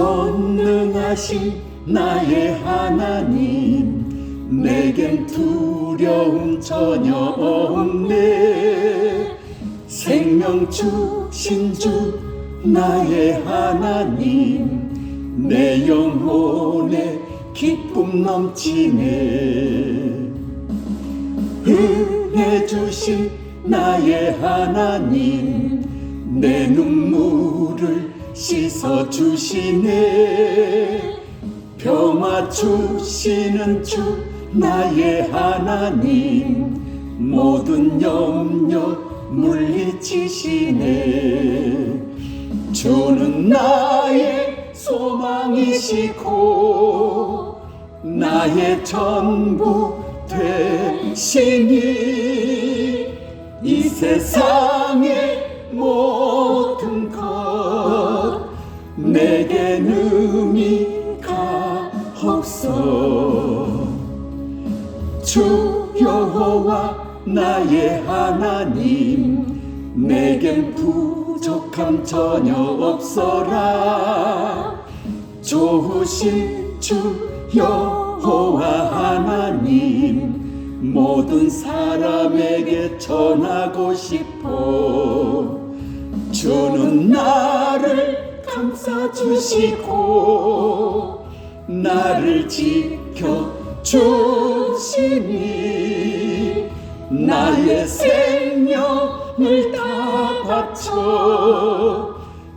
전능하신 나의 하나님 내겐 두려움 전혀 없네. 생명 주신 주 나의 하나님 내 영혼에 기쁨 넘치네. 은혜 주신 나의 하나님 내 눈물을 씻어 주시네. 평화 주시는 주 나의 하나님. 모든 염려 물리치시네. 주는 나의 소망이시고 나의 전부 되시니 이 세상의 모든 것 내겐 의미가 없어. 주 여호와 나의 하나님 내겐 부족함 전혀 없어라. 좋으신 주 여호와 하나님 모든 사람에게 전하고 싶어. 주는 나를 감싸 주시고 나를 지켜 주시니 나의 생명을 다 바쳐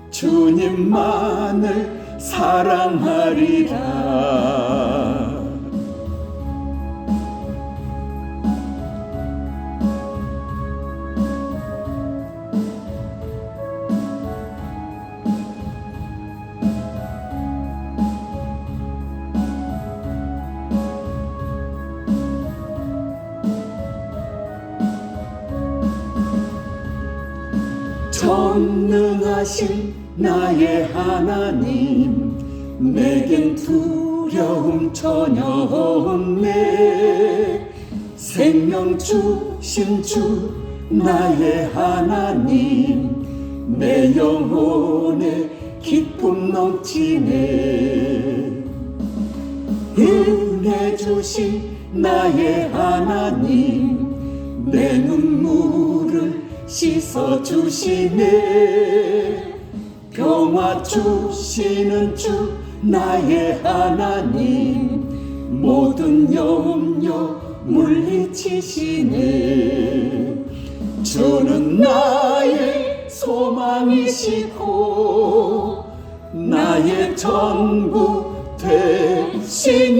주님만을 사랑하리라 전능하신 나의 하나님 내겐 두려움 전혀 없네. 생명 주신 주 나의 하나님 내 영혼에 기쁨 넘치네. 은혜 주신 나의 하나님 내 눈물을 씻어 주시네. 평화 주시는 주 나의 하나님. 모든 염려 물리치시네. 주는 나의 소망이시고 나의 전부 되시니.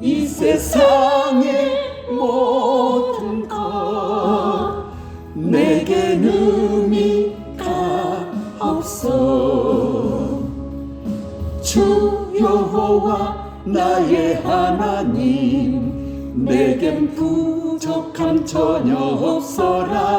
이 세상의 주 여호와 나의 하나님. 내겐 부족함 전혀 없어라.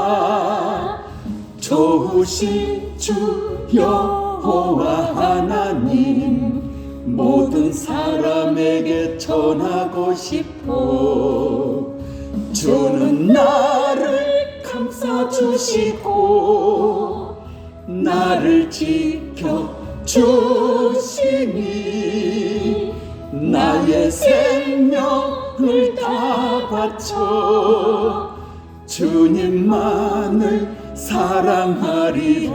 좋으신 주 여호와 하나님 모든 사람에게 전하고 싶어. 주는 나를 감싸 주시고 나를 지켜 조심히 나의 생명을 다 바쳐 주님만을 사랑하리라.